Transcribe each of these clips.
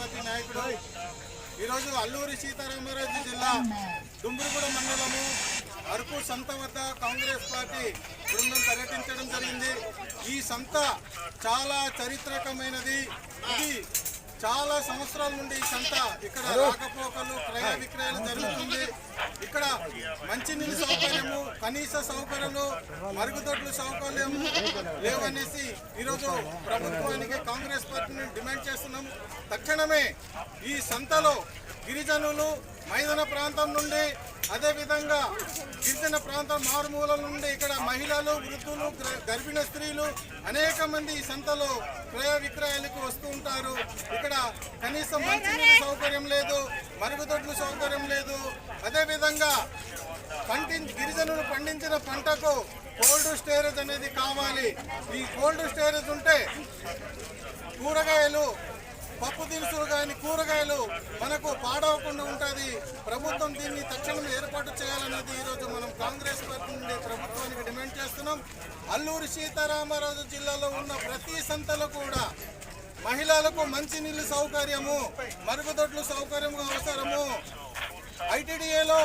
Party నాయకుడు. ఈరోజు అల్లూరి సీతారామరాజు జిల్లా దుంబురుగుడ మండలము అరకు సంత వద్ద కాంగ్రెస్ పార్టీ బృందం పర్యటించడం జరిగింది. ఈ సంత చాలా చరిత్రకమైనది. ఇది చాలా సంవత్సరాల నుండి ఈ సంత ఇక్కడ రాకపోకలు క్రయ విక్రయాలు జరుగుతుంది. ఇక్కడ మంచినీళ్ళ సౌకర్యము కనీస సౌకర్యాలు మరుగుదొడ్లు సౌకర్యం లేవనేసి ఈరోజు ప్రభుత్వానికి కాంగ్రెస్ పార్టీని డిమాండ్ చేస్తున్నాం. తక్షణమే ఈ సంతలో గిరిజనులు మైదాన ప్రాంతం నుండి అదేవిధంగా గిరిజన ప్రాంతం మారుమూల నుండి ఇక్కడ మహిళలు వృద్ధులు గ్ర- గర్భిణ స్త్రీలు అనేక మంది ఈ సంతలో క్రయ విక్రయాలకు వస్తూ ఉంటారు. ఇక్కడ కనీసం మంచినీటి సౌకర్యం లేదు మరుగుదొడ్లు సౌకర్యం లేదు. అదేవిధంగా పంటి గిరిజనులు పండించిన పంటకు కోల్డ్ స్టోరేజ్ అనేది కావాలి. ఈ కోల్డ్ స్టోరేజ్ ఉంటే కూరగాయలు పప్పు దినుసులు కానీ కూరగాయలు మనకు పాడవకుండా ఉంటుంది. ప్రభుత్వం దీన్ని తక్షణం ఏర్పాటు చేయాలనేది ఈరోజు మనం కాంగ్రెస్ పార్టీ నుండి ప్రభుత్వానికి డిమాండ్ చేస్తున్నాం. అల్లూరి సీతారామరాజు జిల్లాలో ఉన్న ప్రతి సంతలో కూడా మహిళలకు మంచినీళ్ళు సౌకర్యము మరుగుదొడ్లు సౌకర్యం అవసరము. ఐటీడీఏలో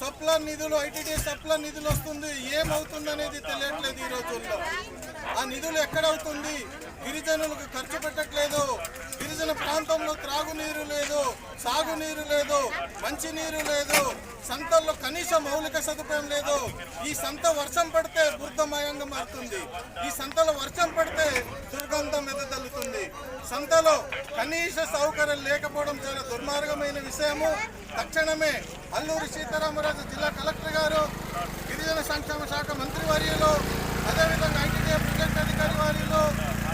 సప్లర్ నిధులు ఐటీడీ సప్లర్ నిధులు వస్తుంది. ఏమవుతుంది అనేది తెలియట్లేదు ఈ రోజుల్లో. ఆ నిధులు ఎక్కడవుతుంది? గిరిజనులకు ఖర్చు పెట్టట్లేదు. ప్రాంతంలో త్రాగునీరు లేదు సాగునీరు లేదు మంచినీరు లేదు సంతల్లో కనీస మౌలిక సదుపాయం లేదు. ఈ సంత వర్షం పడితే బుద్ధమయంగా మారుతుంది. ఈ సంతలో వర్షం పడితే దుర్గంధం ఎదతల్లుతుంది సంతలో కనీస సౌకర్యం లేకపోవడం చాలా దుర్మార్గమైన విషయము. తక్షణమే అల్లూరి సీతారామరాజు జిల్లా కలెక్టర్ గారు గిరిజన సంక్షేమ శాఖ మంత్రి వర్యులు అదేవిధంగా ఐటీడీ ప్రాజెక్ట్ అధికారి వారిలో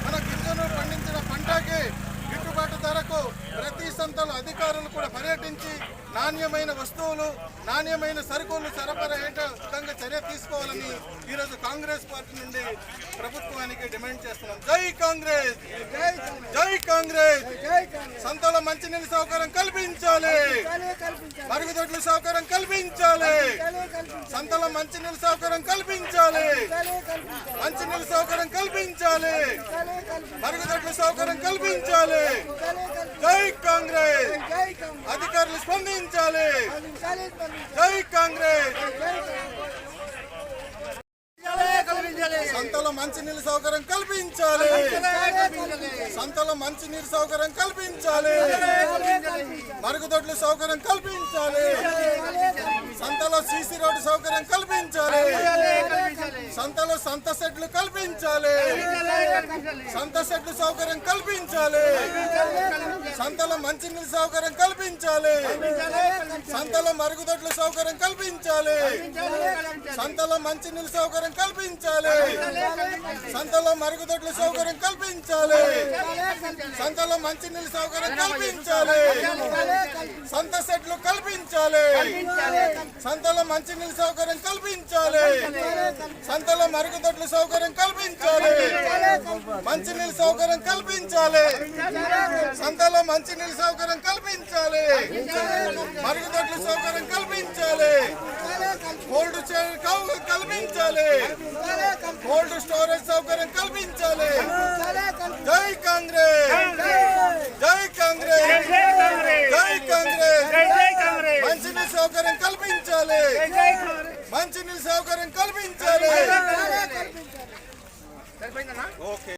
మన గిరిజనులు పండించిన పంటకి ప్రతి అధికారులు కూడా పర్యటించి నాణ్యమైన వస్తువులు నాణ్యమైన సరుకులు సరఫరా అయ్యే విధంగా చర్య తీసుకోవాలని ఈరోజు కాంగ్రెస్ పార్టీ నుండి ప్రభుత్వానికి డిమాండ్ చేస్తున్నాం. జై కాంగ్రెస్! జై కాంగ్రెస్! సంతలో మంచినీళ్ళ సౌకర్యం కల్పించాలి. మరుగుదొడ్ల సౌకర్యం కల్పించాలి. సంతలో మంచినీళ్ళ సౌకర్యం కల్పించాలి. మంచినీళ్ళ సౌకర్యం కల్పించాలి మరుగుదొడ్ల సౌకర్యం కల్పించాలి జై కాంగ్రెస్ అధికారులు స్పందించాలి జై కాంగ్రెస్. సంతలో మంచినీళ్ళ సౌకర్యం కల్పించాలి. సంతలో మంచినీరు సౌకర్యం కల్పించాలి. మరుగుదొడ్ల సౌకర్యం కల్పించాలి. సంతలో సీసీ రోడ్డు సౌకర్యం కల్పించాలి. సంతలో సంత సెట్లు కల్పించాలి. సంత సెట్లు సౌకర్యం కల్పించాలి. సంతలో మంచినీళ్ళ సౌకర్యం కల్పించాలి. సంతలో మరుగుదొడ్ల సౌకర్యం కల్పించాలి. సంతలో మంచినీళ్ళ సౌకర్యం కల్పించాలి. సంతలో మరుగుదొడ్ల సౌకర్యం కల్పించాలి. సంతలో మంచినీళ్ళ సౌకర్యం కల్పించాలి. సంత సెట్లు కల్పించాలి. సంతలో మంచినీళ్ళ సౌకర్యం కల్పించాలి. సంతలో మరుగుదొడ్ల సౌకర్యం కల్పించాలి. మంచినీళ్ళ సౌకర్యం కల్పించాలి. సంతలో మంచినీళ్ళ సౌకర్యం కల్పించాలి. మరుగుదొడ్ల సౌకర్యం కల్పించాలి. కోల్డ్ చైన్ కౌ- కల్పించాలి. కోల్డ్ స్టోరేజ్ సౌకర్యం కల్పించాలి. జై కాంగ్రెస్. జై కాంగ్రెస్. జై కాంగ్రెస్. మంచినీళ్ళ సౌకర్యం కల్పించాలి. మంచినీళ్ళ సౌకర్యం కల్పించాలి. ఓకే.